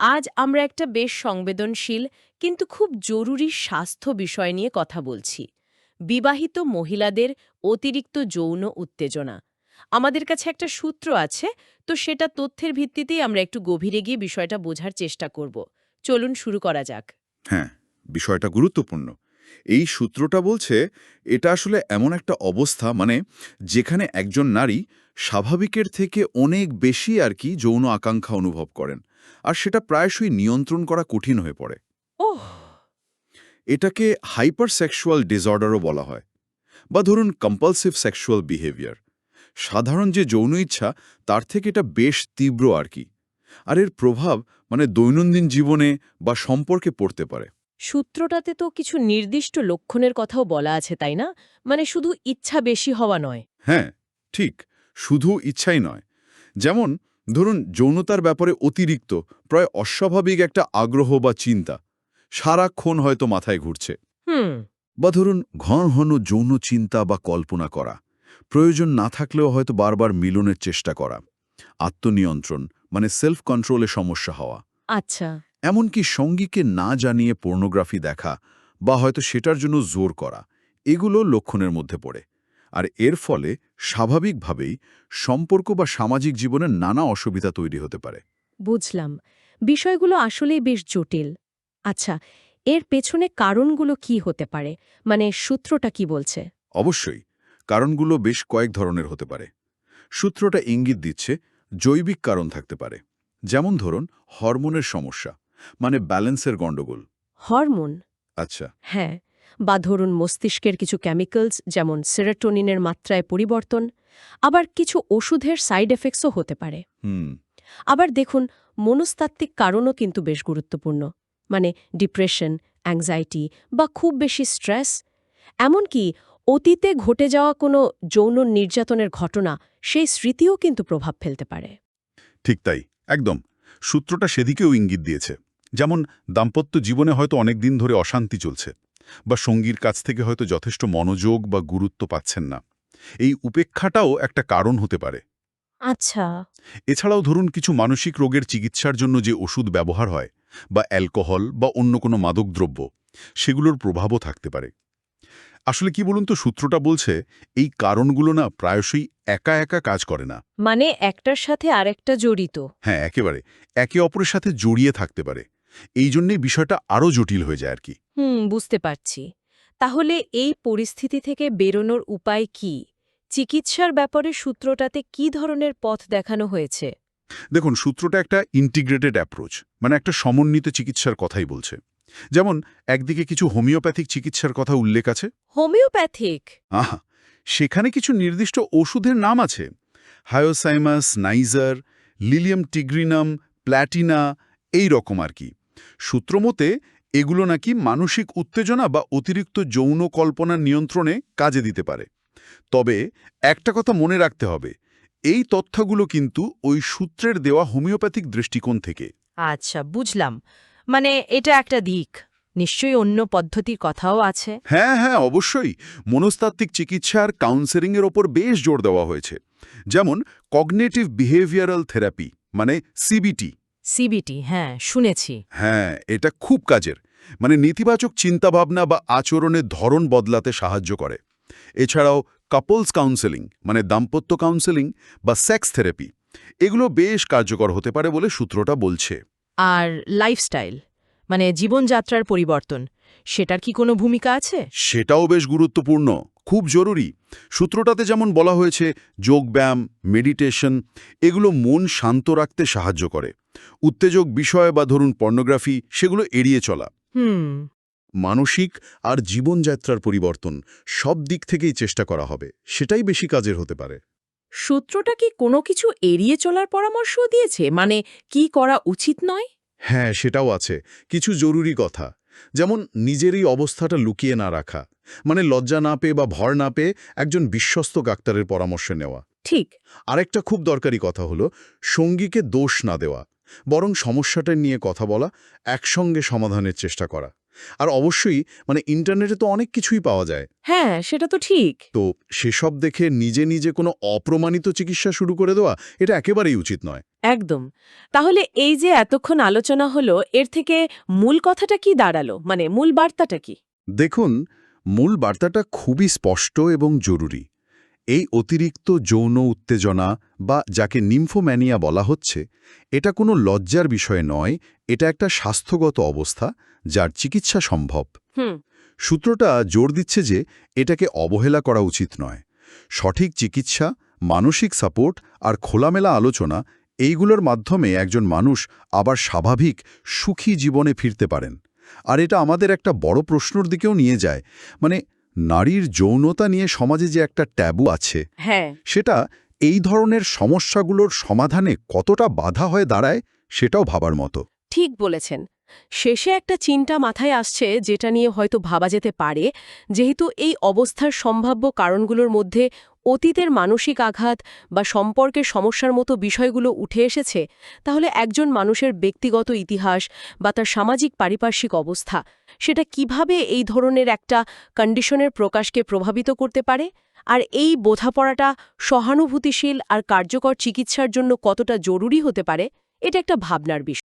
আজ আমরা একটা বেশ সংবেদনশীল কিন্তু খুব জরুরি স্বাস্থ্য বিষয় নিয়ে কথা বলছি। বিবাহিত মহিলাদের অতিরিক্ত যৌন উত্তেজনা। আমাদের কাছে একটা সূত্র আছে, তো সেটা তথ্যের ভিত্তিতেই আমরা একটু গভীরে গিয়ে বিষয়টা বোঝার চেষ্টা করব। চলুন শুরু করা যাক। হ্যাঁ বিষয়টা গুরুত্বপূর্ণ। এই সূত্রটা বলছে, এটা আসলে এমন একটা অবস্থা মানে যেখানে একজন নারী স্বাভাবিকের থেকে অনেক বেশি আর কি যৌন আকাঙ্ক্ষা অনুভব করেন। আর সেটা প্রায়শই নিয়ন্ত্রণ করা কঠিন হয়ে পড়ে। ওহ। এটাকে হাইপার সেক্সুয়াল ডিসঅর্ডারও বলা হয় বা ধরুন কম্পালসিভ সেক্সুয়াল বিহেভিয়ার সাধারণ যে যৌন ইচ্ছা তার থেকে এটা বেশ তীব্র আর কি আর এর প্রভাব মানে দৈনন্দিন জীবনে বা সম্পর্কে পড়তে পারে। সূত্রটাতে তো কিছু নির্দিষ্ট লক্ষণের কথাও বলা আছে তাই না? মানে শুধু ইচ্ছা বেশি হওয়া নয়। হ্যাঁ ঠিক শুধু ইচ্ছাই নয়। যেমন ধরুন যৌনতার ব্যাপারে অতিরিক্ত প্রায় অস্বাভাবিক একটা আগ্রহ বা চিন্তা। সারাক্ষণ হয়তো মাথায় ঘুরছে। বা ধরুন ঘন ঘন যৌন চিন্তা বা কল্পনা করা। প্রয়োজন না থাকলেও হয়তো বারবার মিলনের চেষ্টা করা। আত্মনিয়ন্ত্রণ মানে সেলফ কন্ট্রোলে সমস্যা হওয়া। আচ্ছা। এমনকি সঙ্গীকে না জানিয়ে পর্নোগ্রাফি দেখা বা হয়তো সেটার জন্য জোর করা এগুলো লক্ষণের মধ্যে পড়ে। আর এর ফলে স্বাভাবিকভাবেই সম্পর্ক বা সামাজিক জীবনে নানা অসুবিধা তৈরি হতে পারে। বুঝলাম। বিষয়গুলো আসলেই বেশ জটিল। আচ্ছা এর পেছনে কারণগুলো কি হতে পারে? মানে সূত্রটা কি বলছে? অবশ্যই কারণগুলো বেশ কয়েক ধরনের হতে পারে। সূত্রটা ইঙ্গিত দিচ্ছে জৈবিক কারণ থাকতে পারে। যেমন ধরুন হরমোনের সমস্যা মানে ব্যালেন্সের গণ্ডগোল। হরমোন? আচ্ছা। হ্যাঁ। বা ধরুন মস্তিষ্কের কিছু কেমিক্যালস যেমন সেরাটোনিনের মাত্রায় পরিবর্তন আবার কিছু ওষুধের সাইড এফেক্টসও হতে পারে। আবার দেখুন মনস্তাত্ত্বিক কারণও কিন্তু বেশ গুরুত্বপূর্ণ মানে ডিপ্রেশন অ্যাংজাইটি বা খুব বেশি স্ট্রেস এমনকি অতীতে ঘটে যাওয়া কোনো যৌন নির্যাতনের ঘটনা সেই স্মৃতিও কিন্তু প্রভাব ফেলতে পারে। ঠিক তাই একদম। সূত্রটা সেদিকেও ইঙ্গিত দিয়েছে। যেমন দাম্পত্য জীবনে হয়তো অনেক দিন ধরে অশান্তি চলছে। বা সঙ্গীর কাছ থেকে হয়তো যথেষ্ট মনোযোগ বা গুরুত্ব পাচ্ছেন না। এই উপেক্ষাটাও একটা কারণ হতে পারে। আচ্ছা। এছাড়াও ধরুন কিছু মানসিক রোগের চিকিৎসার জন্য যে ওষুধ ব্যবহার হয় বা অ্যালকোহল বা অন্য কোনো মাদকদ্রব্য সেগুলোর প্রভাবও থাকতে পারে। আসলে কি বলুন তো সূত্রটা বলছে এই কারণগুলো না প্রায়শই একা একা কাজ করে না। মানে একটার সাথে আরেকটা জড়িত। হ্যাঁ একেবারে। একে অপরের সাথে জড়িয়ে থাকতে পারে। এই জন্যে বিষয়টা আরও জটিল হয়ে যায় আর কি। হুম বুঝতে পারছি। তাহলে এই পরিস্থিতি থেকে বেরোনোর উপায় কি? চিকিৎসার ব্যাপারে সূত্রটাতে কি ধরনের পথ দেখানো হয়েছে? দেখুন সূত্রটা একটা ইন্টিগ্রেটেড অ্যাপ্রোচ মানে একটা সমন্বিত চিকিৎসার কথাই বলছে। যেমন একদিকে কিছু হোমিওপ্যাথিক চিকিৎসার কথা উল্লেখ আছে। হোমিওপ্যাথিক? আহা সেখানে কিছু নির্দিষ্ট ওষুধের নাম আছে। Hyoscyamus niger lilium tigrinum platina এই রকম আর কি। সূত্রমতে এগুলো নাকি মানসিক উত্তেজনা বা অতিরিক্ত যৌন কল্পনা নিয়ন্ত্রণে কাজে দিতে পারে। তবে একটা কথা মনে রাখতে হবে এই তথ্যগুলো কিন্তু ওই সূত্রের দেওয়া হোমিওপ্যাথিক দৃষ্টিকোণ থেকে। আচ্ছা বুঝলাম। মানে এটা একটা দিক। নিশ্চয়ই অন্য পদ্ধতির কথাও আছে। হ্যাঁ হ্যাঁ অবশ্যই। মনস্তাত্ত্বিক চিকিৎসা আর কাউন্সেলিংয়ের ওপর বেশ জোর দেওয়া হয়েছে। যেমন কগনেটিভ বিহেভিয়ারাল থেরাপি মানে সিবিটি। সিবিটি হ্যাঁ শুনেছি। হ্যাঁ এটা খুব কাজের। মানে নেতিবাচক চিন্তাভাবনা বা আচরণের ধরন বদলাতে সাহায্য করে। এছাড়াও কাপলস কাউন্সেলিং মানে দাম্পত্য কাউন্সেলিং বা সেক্স থেরাপি এগুলো বেশ কার্যকর হতে পারে বলে সূত্রটা বলছে। আর লাইফস্টাইল মানে জীবনযাত্রার পরিবর্তন সেটার কি কোনো ভূমিকা আছে? সেটাও বেশ গুরুত্বপূর্ণ। খুব জরুরি। সূত্রটাতে যেমন বলা হয়েছে যোগব্যায়াম মেডিটেশন এগুলো মন শান্ত রাখতে সাহায্য করে। উত্তেজক বিষয় বা ধরুন পর্নোগ্রাফি সেগুলো এড়িয়ে চলা। হুম। মানসিক আর জীবনযাত্রার পরিবর্তন সব দিক থেকেই চেষ্টা করা হবে। সেটাই বেশি কাজের হতে পারে। সূত্রটা কি কোনো কিছু এড়িয়ে চলার পরামর্শও দিয়েছে? মানে কি করা উচিত নয়? হ্যাঁ সেটাও আছে। কিছু জরুরি কথা। যেমন নিজের এই অবস্থাটা লুকিয়ে না রাখা মানে লজ্জা না পেয়ে বা ভর না পেয়ে একজন বিশ্বস্ত ডাক্তারের পরামর্শ নেওয়া। ঠিক। আরেকটা খুব দরকারি কথা হলো সঙ্গীকে দোষ না দেওয়া বরং সমস্যাটা নিয়ে কথা বলা একসঙ্গে সমাধানের চেষ্টা করা। আর অবশ্যই মানে ইন্টারনেটে তো অনেক কিছুই পাওয়া যায়। হ্যাঁ সেটা তো ঠিক। তো সেসব দেখে নিজে নিজে কোনো অপ্রমাণিত চিকিৎসা শুরু করে দেওয়া এটা একেবারেই উচিত নয়। একদম। তাহলে এই যে এতক্ষণ আলোচনা হলো এর থেকে মূল কথাটা কি দাঁড়াল? মানে মূল বার্তাটা কি? দেখুন মূল বার্তাটা খুবই স্পষ্ট এবং জরুরি। এই অতিরিক্ত যৌন উত্তেজনা বা যাকে নিম্ফোম্যানিয়া বলা হচ্ছে এটা কোনো লজ্জার বিষয় নয় এটা একটা স্বাস্থ্যগত অবস্থা যার চিকিৎসা সম্ভব। হুম। সূত্রটা জোর দিচ্ছে যে এটাকে অবহেলা করা উচিত নয়। সঠিক চিকিৎসা মানসিক সাপোর্ট আর খোলামেলা আলোচনা এইগুলোর মাধ্যমে একজন মানুষ আবার স্বাভাবিক সুখী জীবনে ফিরতে পারেন। আর এটা আমাদের একটা বড় প্রশ্নর দিকেও নিয়ে যায়। মানে নারীর যৌনতা নিয়ে সমাজে যে একটা ট্যাবু আছে হ্যাঁ। সেটা এই ধরনের সমস্যাগুলোর সমাধানে কতটা বাধা হয়ে দাঁড়ায় সেটাও ভাবার মতো। ঠিক বলেছেন। শেষে একটা চিন্তা মাথায় আসছে যেটা নিয়ে হয়তো ভাবা যেতে পারে যেহেতু এই অবস্থার সম্ভাব্য কারণগুলোর মধ্যে অতীতের মানসিক আঘাত বা সম্পর্কের সমস্যার মতো বিষয়গুলো উঠে এসেছে, তাহলে একজন মানুষের ব্যক্তিগত ইতিহাস বা তার সামাজিক পারিপার্শ্বিক অবস্থা, সেটা কীভাবে এই ধরনের একটা কন্ডিশনের প্রকাশকে প্রভাবিত করতে পারে? আর এই বোঝাপড়াটা সহানুভূতিশীল আর কার্যকর চিকিৎসার জন্য কতটা জরুরি হতে পারে? এটা একটা ভাবনার বিষয়।